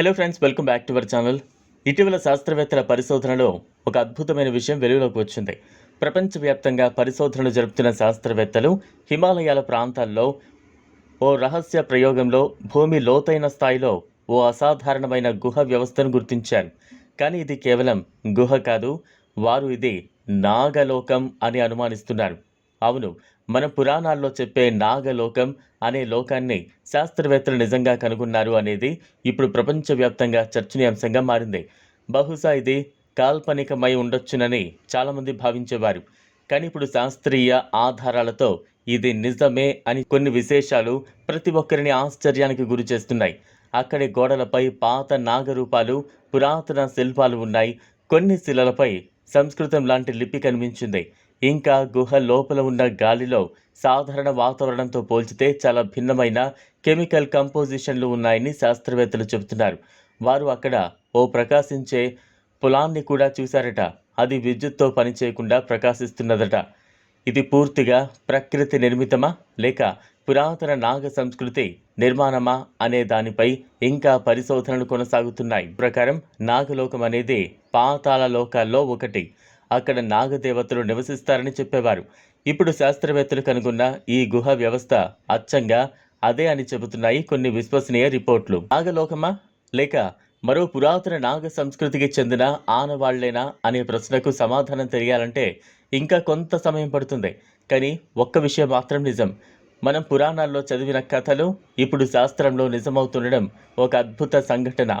Hello friends welcome back to our channel ఇటీవల శాస్త్రవేత్తల పరిశోధనలో ఒక అద్భుతమైన విషయం వెలుగులోకి వచ్చింది. ప్రపంచవ్యాప్తంగా పరిశోధనలు జరుపుతున్న శాస్త్రవేత్తలు హిమాలయాల ప్రాంతాల్లో ఓ రహస్య ప్రయోగంలో భూమి లోతైన స్థాయిలో ఓ అసాధారణమైన గుహ వ్యవస్థను గుర్తించారు. కానీ ఇది కేవలం గుహ కాదు వారు ఇది నాగలోకం అని అనుమానిస్తున్నారు. అవును మన పురాణాల్లో చెప్పే నాగలోకం అనే లోకాన్ని శాస్త్రవేత్తలు నిజంగా కనుగొన్నారు అనేది ఇప్పుడు ప్రపంచవ్యాప్తంగా చర్చనీయాంశంగా మారింది. బహుశా ఇది కాల్పనికమై ఉండొచ్చునని చాలామంది భావించేవారు. కానీ ఇప్పుడు శాస్త్రీయ ఆధారాలతో ఇది నిజమే అని కొన్ని విశేషాలు ప్రతి ఒక్కరిని ఆశ్చర్యానికి గురి చేస్తున్నాయి. అక్కడి గోడలపై పాత నాగరూపాలు పురాతన శిల్పాలు ఉన్నాయి. కొన్ని శిలలపై సంస్కృతం లాంటి లిపి కనిపించింది. ఇంకా గుహ లోపల ఉన్న గాలిలో సాధారణ వాతావరణంతో పోల్చితే చాలా భిన్నమైన కెమికల్ కంపోజిషన్లు ఉన్నాయని శాస్త్రవేత్తలు చెబుతున్నారు. వారు అక్కడ ఓ ప్రకాశించే పొలాన్ని కూడా చూశారట. అది విద్యుత్తో పనిచేయకుండా ప్రకాశిస్తున్నదట. ఇది పూర్తిగా ప్రకృతి నిర్మితమా లేక పురాతన నాగ సంస్కృతి నిర్మాణమా అనే దానిపై ఇంకా పరిశోధనలు కొనసాగుతున్నాయి. ప్రకారం నాగలోకం అనేది పాతాళ లోకాల్లో ఒకటి. అక్కడ నాగదేవతలు నివసిస్తారని చెప్పేవారు. ఇప్పుడు శాస్త్రవేత్తలు కనుగొన్న ఈ గుహ వ్యవస్థ అచ్చంగా అదే అని చెబుతున్నాయి కొన్ని విశ్వసనీయ రిపోర్ట్లు. నాగలోకమా? లేక మరో పురాతన నాగ సంస్కృతికి చెందిన ఆనవాళ్ళేనా అనే ప్రశ్నకు సమాధానం తెలియాలంటే ఇంకా కొంత సమయం పడుతుంది. కానీ ఒక్క విషయం మాత్రం నిజం. మనం పురాణాల్లో చదివిన కథలు ఇప్పుడు శాస్త్రంలో నిజమవుతుండడం ఒక అద్భుత సంఘటన.